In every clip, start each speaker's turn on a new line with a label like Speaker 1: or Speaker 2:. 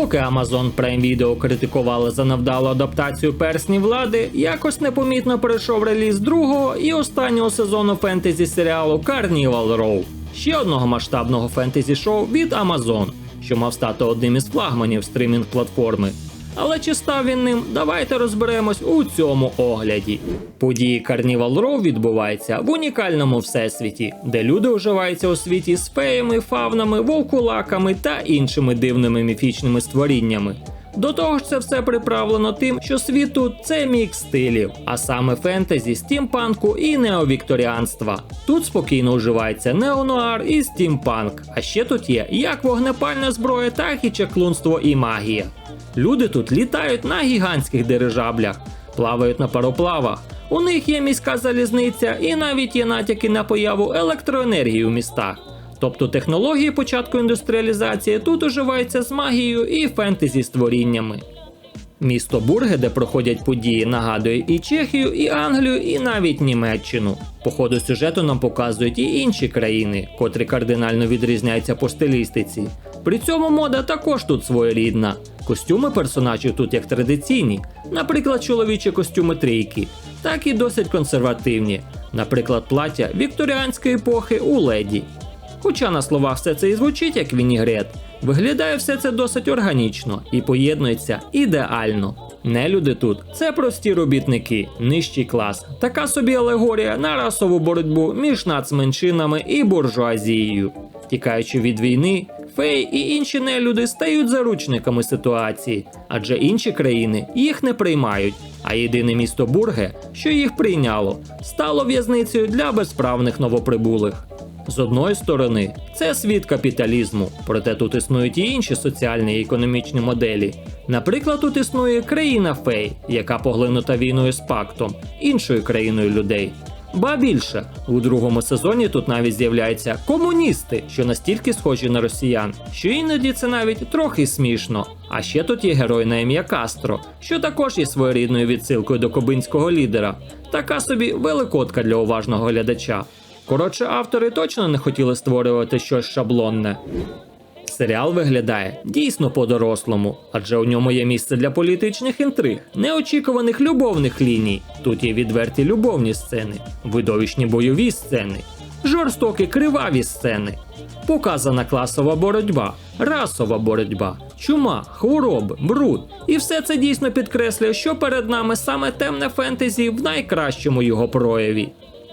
Speaker 1: Поки Amazon Prime Video критикували за невдалу адаптацію персні влади, якось непомітно пройшов реліз другого і останнього сезону фентезі серіалу Carnival Row, ще одного масштабного фентезі шоу від Amazon, що мав стати одним із флагманів стрімінг платформи. Але чи став він ним? Давайте розберемось у цьому огляді. Події Carnival Row відбуваються в унікальному всесвіті, де люди уживаються у світі з феями, фавнами, вовкулаками та іншими дивними міфічними створіннями. До того ж, це все приправлено тим, що світ тут це мікс стилів, а саме фентезі, стімпанку і неовікторіанства. Тут спокійно уживається неонуар і стімпанк. А ще тут є як вогнепальна зброя, так і чеклунство і магія. Люди тут літають на гігантських дирижаблях, плавають на пароплавах. У них є міська залізниця і навіть є натяки на появу електроенергії у містах. Тобто технології початку індустріалізації тут уживаються з магією і фентезі створіннями. Місто Бурге, де проходять події, нагадує і Чехію, і Англію, і навіть Німеччину. По ходу сюжету нам показують і інші країни, котрі кардинально відрізняються по стилістиці. При цьому мода також тут своєрідна. Костюми персонажів тут як традиційні, наприклад, чоловічі костюми трійки, так і досить консервативні, наприклад, плаття вікторіанської епохи у леді. Хоча на словах все це і звучить як вінігрет, виглядає все це досить органічно і поєднується ідеально. Нелюди тут це прості робітники, нижчий клас, така собі алегорія на расову боротьбу між нацменшинами і буржуазією. Тікаючи від війни, феї і інші нелюди стають заручниками ситуації, адже інші країни їх не приймають. А єдине місто Бурге, що їх прийняло, стало в'язницею для безправних новоприбулих. З одної сторони, це світ капіталізму, проте тут існують і інші соціальні і економічні моделі. Наприклад, тут існує країна фей, яка поглинута війною з пактом, іншою країною людей. Ба більше, у другому сезоні тут навіть з'являються комуністи, що настільки схожі на росіян, що іноді це навіть трохи смішно. А ще тут є герой на ім'я Кастро, що також є своєрідною відсилкою до кубинського лідера. Така собі великодка для уважного глядача. Коротше, автори точно не хотіли створювати щось шаблонне. Серіал виглядає дійсно по-дорослому, адже у ньому є місце для політичних інтриг, неочікуваних любовних ліній. Тут є відверті любовні сцени, видовищні бойові сцени, жорстокі криваві сцени, показана класова боротьба, расова боротьба, чума, хвороби, бруд. І все це дійсно підкреслює, що перед нами саме темне фентезі в найкращому його прояві.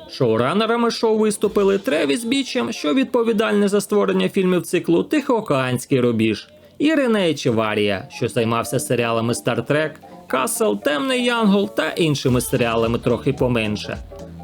Speaker 1: Шоуранерами шоу виступили Тревіс Бічем, що відповідальний за створення фільмів циклу Тихоокеанський рубіж, і Рене Чеварія, що займався серіалами Star Trek, Касл, Темний Янгол та іншими серіалами трохи поменше.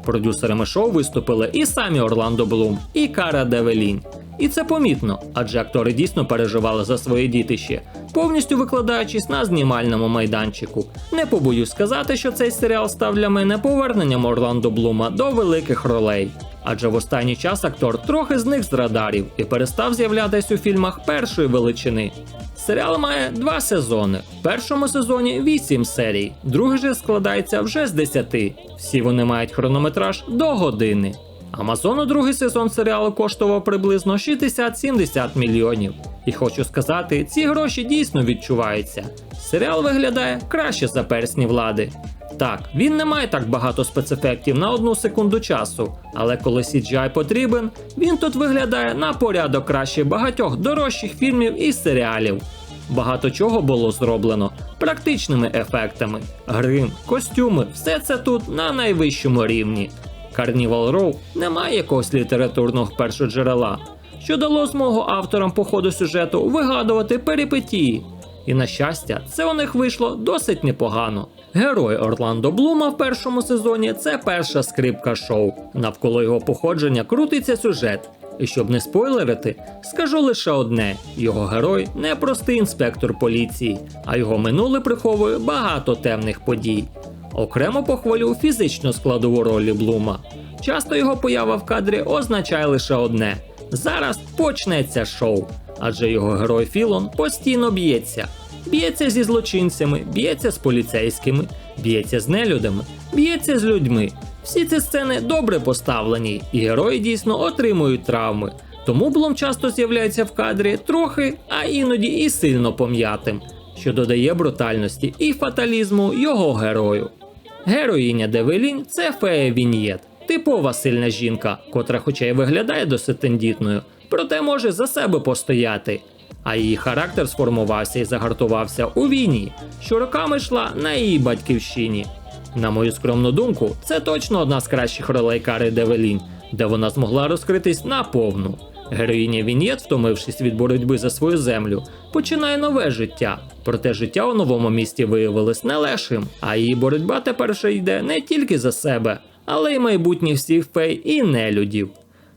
Speaker 1: Продюсерами шоу виступили і самі Орландо Блум, і Кара Девелінь. І це помітно, адже актори дійсно переживали за своє дітище, повністю викладаючись на знімальному майданчику. Не побоюсь сказати, що цей серіал став для мене поверненням Орландо Блума до великих ролей. Адже в останній час актор трохи зник з радарів і перестав з'являтись у фільмах першої величини. Серіал має два сезони. В першому сезоні 8 серій, другий же складається вже з 10. Всі вони мають хронометраж до години. Амазону другий сезон серіалу коштував приблизно 60-70 мільйонів. І хочу сказати, ці гроші дійсно відчуваються. Серіал виглядає краще за персні влади. Так, він не має так багато спецефектів на одну секунду часу, але коли CGI потрібен, він тут виглядає на порядок краще багатьох дорожчих фільмів і серіалів. Багато чого було зроблено практичними ефектами, грим, костюми, все це тут на найвищому рівні. Carnival Row не має якогось літературного першоджерела, що дало змогу авторам по ходу сюжету вигадувати перипетії. І на щастя, це у них вийшло досить непогано. Герой Орландо Блума в першому сезоні це перша скрипка шоу. Навколо його походження крутиться сюжет. І щоб не спойлерити, скажу лише одне: його герой не простий інспектор поліції, а його минуле приховує багато темних подій. Окремо похвалю фізичну складову ролі Блума. Часто його поява в кадрі означає лише одне: зараз почнеться шоу, адже його герой Філон постійно б'ється. Б'ється зі злочинцями, б'ється з поліцейськими, б'ється з нелюдами, б'ється з людьми. Всі ці сцени добре поставлені, і герої дійсно отримують травми. Тому Блом часто з'являється в кадрі трохи, а іноді і сильно пом'ятим, що додає брутальності і фаталізму його герою. Героїня Девелінь це фея Віньєт, типова сильна жінка, котра, хоча й виглядає досить тендітною, проте може за себе постояти. А її характер сформувався і загартувався у війні, що роками йшла на її батьківщині. На мою скромну думку, це точно одна з кращих ролей Кари Девелінь, де вона змогла розкритись наповну. Героїня Вінєт, втомившись від боротьби за свою землю, починає нове життя. Проте життя у новому місті виявилось не легшим, а її боротьба тепер вже йде не тільки за себе, але й майбутніх всіх фей і нелюдів.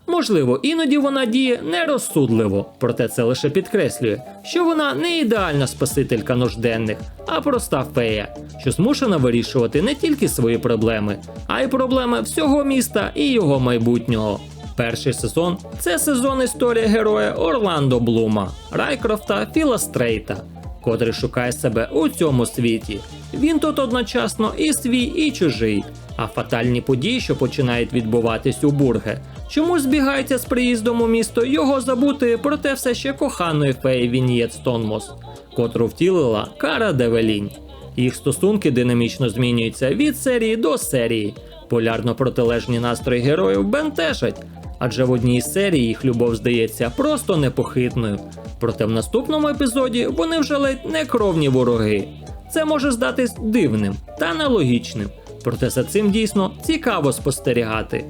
Speaker 1: Можливо, іноді вона діє нерозсудливо, проте це лише підкреслює, що вона не ідеальна спасителька нужденних, а проста фея, що змушена вирішувати не тільки свої проблеми, а й проблеми всього міста і його майбутнього. Перший сезон це сезон історії героя Орландо Блума, Райкрофта Філа Стрейта, котрий шукає себе у цьому світі. Він тут одночасно і свій, і чужий. А фатальні події, що починають відбуватись у Бурге, чому збігаються з приїздом у місто його забути, проте все ще коханої феї Він'єт Стонмос, котру втілила Кара Девелінь. Їх стосунки динамічно змінюються від серії до серії. Полярно протилежні настрої героїв бентежать, адже в одній із серій їх любов здається просто непохитною. Проте в наступному епізоді вони вже ледь не кровні вороги. Це може здатись дивним та нелогічним, проте за цим дійсно цікаво спостерігати.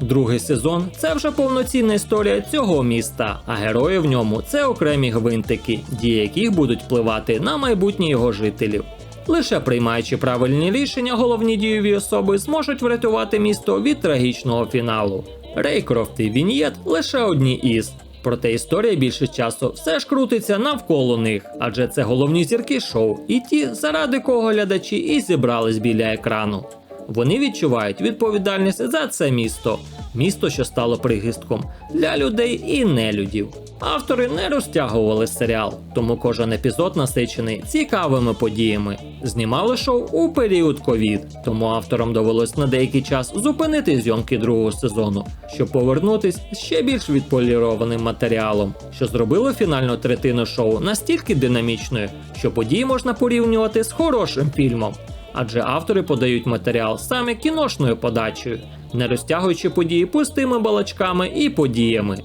Speaker 1: Другий сезон це вже повноцінна історія цього міста, а герої в ньому це окремі гвинтики, дії яких будуть впливати на майбутнє його жителів. Лише приймаючи правильні рішення, головні дієві особи зможуть врятувати місто від трагічного фіналу. Рейкрофт і Віньєт лише одні із. Проте історія більше часу все ж крутиться навколо них, адже це головні зірки шоу, і ті, заради кого глядачі і зібрались біля екрану. Вони відчувають відповідальність за це місто, місто, що стало пригистком для людей і нелюдів. Автори не розтягували серіал, тому кожен епізод насичений цікавими подіями. Знімали шоу у період ковід, тому авторам довелось на деякий час зупинити зйомки другого сезону, щоб повернутись ще більш відполірованим матеріалом, що зробило фінальну третину шоу настільки динамічною, що події можна порівнювати з хорошим фільмом адже автори подають матеріал саме кіношною подачею, не розтягуючи події пустими балачками і подіями.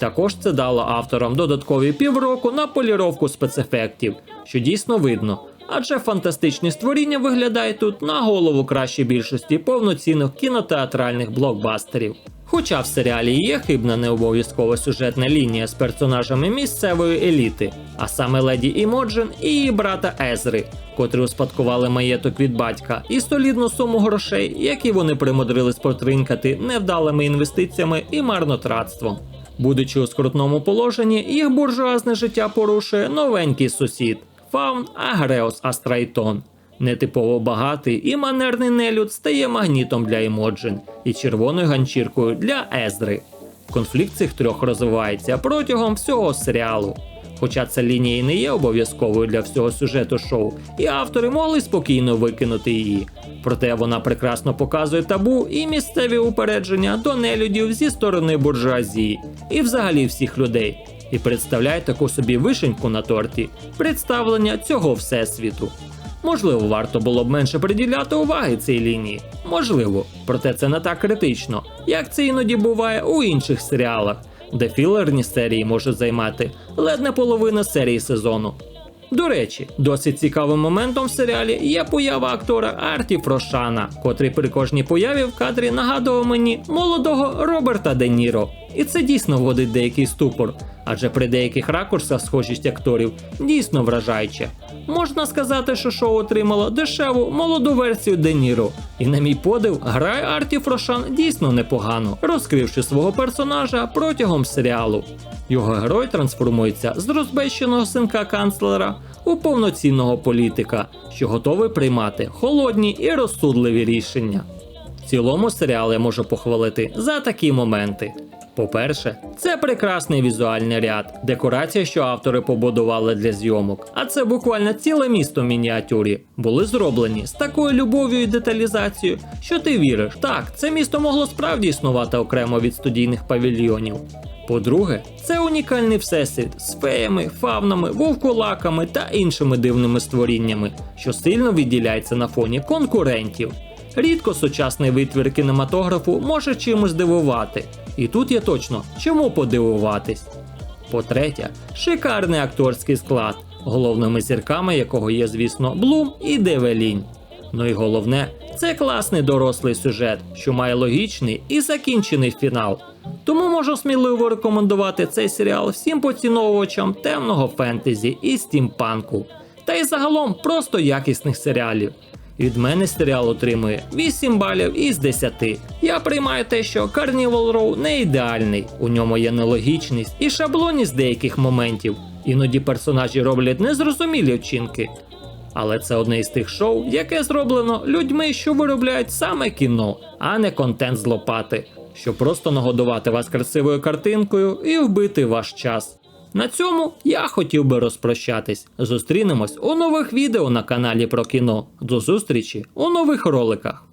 Speaker 1: Також це дало авторам додаткові півроку на поліровку спецефектів, що дійсно видно, адже фантастичні створіння виглядають тут на голову краще більшості повноцінних кінотеатральних блокбастерів. Хоча в серіалі є хибна необов'язкова сюжетна лінія з персонажами місцевої еліти, а саме леді Імоджен і її брата Езри, котрі успадкували маєток від батька і солідну суму грошей, які вони примудрились потринкати невдалими інвестиціями і марнотратством. Будучи у скрутному положенні, їх буржуазне життя порушує новенький сусід Фаун Агреос Астрайтон. Нетипово багатий і манерний нелюд стає магнітом для Імоджен і червоною ганчіркою для Езри. Конфлікт цих трьох розвивається протягом всього серіалу. Хоча ця лінія і не є обов'язковою для всього сюжету шоу, і автори могли спокійно викинути її. Проте вона прекрасно показує табу і місцеві упередження до нелюдів зі сторони буржуазії і взагалі всіх людей, і представляє таку собі вишеньку на торті представлення цього всесвіту. Можливо, варто було б менше приділяти уваги цій лінії. Можливо, проте це не так критично, як це іноді буває у інших серіалах, де філерні серії можуть займати ледь не половина серії сезону. До речі, досить цікавим моментом в серіалі є поява актора Арті Фрошана, котрий при кожній появі в кадрі нагадував мені молодого Роберта Де Ніро. І це дійсно вводить деякий ступор, адже при деяких ракурсах схожість акторів дійсно вражаюча. Можна сказати, що шоу отримало дешеву молоду версію Де Ніро. І на мій подив, грає Арті Фрошан дійсно непогано, розкривши свого персонажа протягом серіалу. Його герой трансформується з розбещеного синка канцлера у повноцінного політика, що готовий приймати холодні і розсудливі рішення. В цілому серіал я можу похвалити за такі моменти. По-перше, це прекрасний візуальний ряд, декорація, що автори побудували для зйомок. А це буквально ціле місто в мініатюрі. Були зроблені з такою любов'ю і деталізацією, що ти віриш, так, це місто могло справді існувати окремо від студійних павільйонів. По-друге, це унікальний всесвіт з феями, фавнами, вовкулаками та іншими дивними створіннями, що сильно відділяється на фоні конкурентів. Рідко сучасний витвір кінематографу може чимось дивувати, і тут є точно чому подивуватись. По-третє, шикарний акторський склад, головними зірками якого є, звісно, Блум і Девелінь. Ну і головне, це класний дорослий сюжет, що має логічний і закінчений фінал. Тому можу сміливо рекомендувати цей серіал всім поціновувачам темного фентезі і стімпанку. Та й загалом просто якісних серіалів. Від мене серіал отримує 8 балів із 10. Я приймаю те, що Carnival Row не ідеальний, у ньому є нелогічність і шаблонність деяких моментів. Іноді персонажі роблять незрозумілі вчинки. Але це одне із тих шоу, яке зроблено людьми, що виробляють саме кіно, а не контент з лопати, щоб просто нагодувати вас красивою картинкою і вбити ваш час. На цьому я хотів би розпрощатись. Зустрінемось у нових відео на каналі про кіно. До зустрічі у нових роликах.